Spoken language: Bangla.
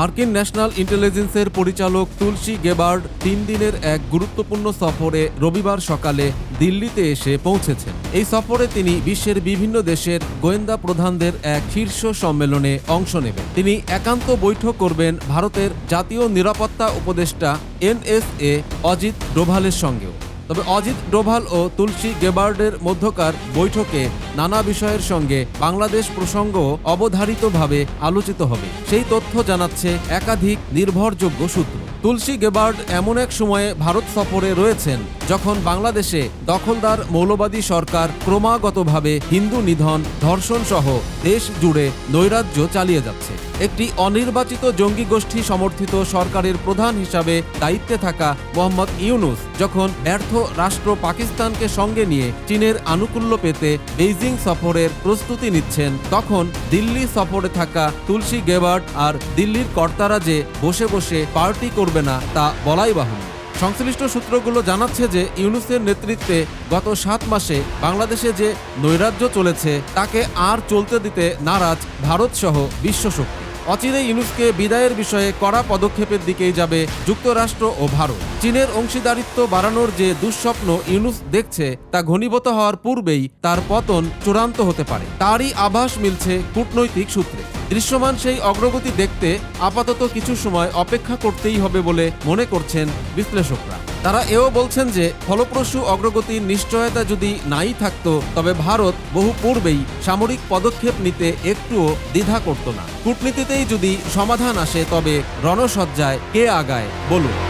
মার্কিন ন্যাশনাল ইন্টেলিজেন্সের পরিচালক তুলসী গেবার্ড তিন দিনের এক গুরুত্বপূর্ণ সফরে রবিবার সকালে দিল্লিতে এসে পৌঁছেছেন। এই সফরে তিনি বিশ্বের বিভিন্ন দেশের গোয়েন্দা প্রধানদের এক শীর্ষ সম্মেলনে অংশ নেবেন। তিনি একান্ত বৈঠক করবেন ভারতের জাতীয় নিরাপত্তা উপদেষ্টা এনএসএ অজিত ডোভালের সঙ্গেও। তবে অজিত ডোভাল ও তুলসী গেবার্ডের মধ্যকার বৈঠকে নানা বিষয়ের সঙ্গে বাংলাদেশ প্রসঙ্গ অবধারিতভাবে আলোচিত হবে। সেই তথ্য জানাচ্ছে একাধিক নির্ভরযোগ্য সূত্র। তুলসী গেবার্ড এমন এক সময়ে ভারত সফরে রয়েছেন যখন বাংলাদেশে দখলদার মৌলবাদী সরকার ক্রমাগতভাবে হিন্দু নিধন ধর্ষণ সহ দেশ জুড়ে নৈরাজ্য চালিয়ে যাচ্ছে। একটি অনির্বাচিত জঙ্গি গোষ্ঠী সমর্থিত সরকারের প্রধান হিসাবে দায়িত্বে থাকা মোহাম্মদ ইউনুস যখন ব্যর্থ রাষ্ট্র পাকিস্তানকে সঙ্গে নিয়ে চীনের আনুকূল্য পেতে বেইজিং সফরের প্রস্তুতি নিচ্ছেন, তখন দিল্লি সফরে থাকা তুলসী গেবার্ড আর দিল্লির কর্তারা যে বসে বসে পার্টি করবে না তা বলাই বাহুল্য। সংশ্লিষ্ট সূত্রগুলো জানাচ্ছে যে ইউনুসের নেতৃত্বে গত সাত মাসে বাংলাদেশে যে নৈরাজ্য চলেছে, তাকে আর চলতে দিতে নারাজ ভারতসহ বিশ্বশক্তি। অচিরে ইউনুসকে বিদায়ের বিষয়ে কড়া পদক্ষেপের দিকেই যাবে যুক্তরাষ্ট্র ও ভারত। চীনের অংশীদারিত্ব বাড়ানোর যে দুঃস্বপ্ন ইউনুস দেখছে তা ঘনীভূত হওয়ার পূর্বেই তার পতন চূড়ান্ত হতে পারে। তারই আভাস মিলছে কূটনৈতিক সূত্রে। দৃশ্যমান সেই অগ্রগতি দেখতে আপাতত কিছু সময় অপেক্ষা করতেই হবে বলে মনে করছেন বিশ্লেষকরা। তারা এও বলছেন যে, ফলপ্রসূ অগ্রগতির নিশ্চয়তা যদি নাই থাকতো, তবে ভারত বহু পূর্বেই সামরিক পদক্ষেপ নিতে একটুও দ্বিধা করত না। কূটনীতিতেই যদি সমাধান আসে, তবে রণসজ্জায় কে আগায় বলুন।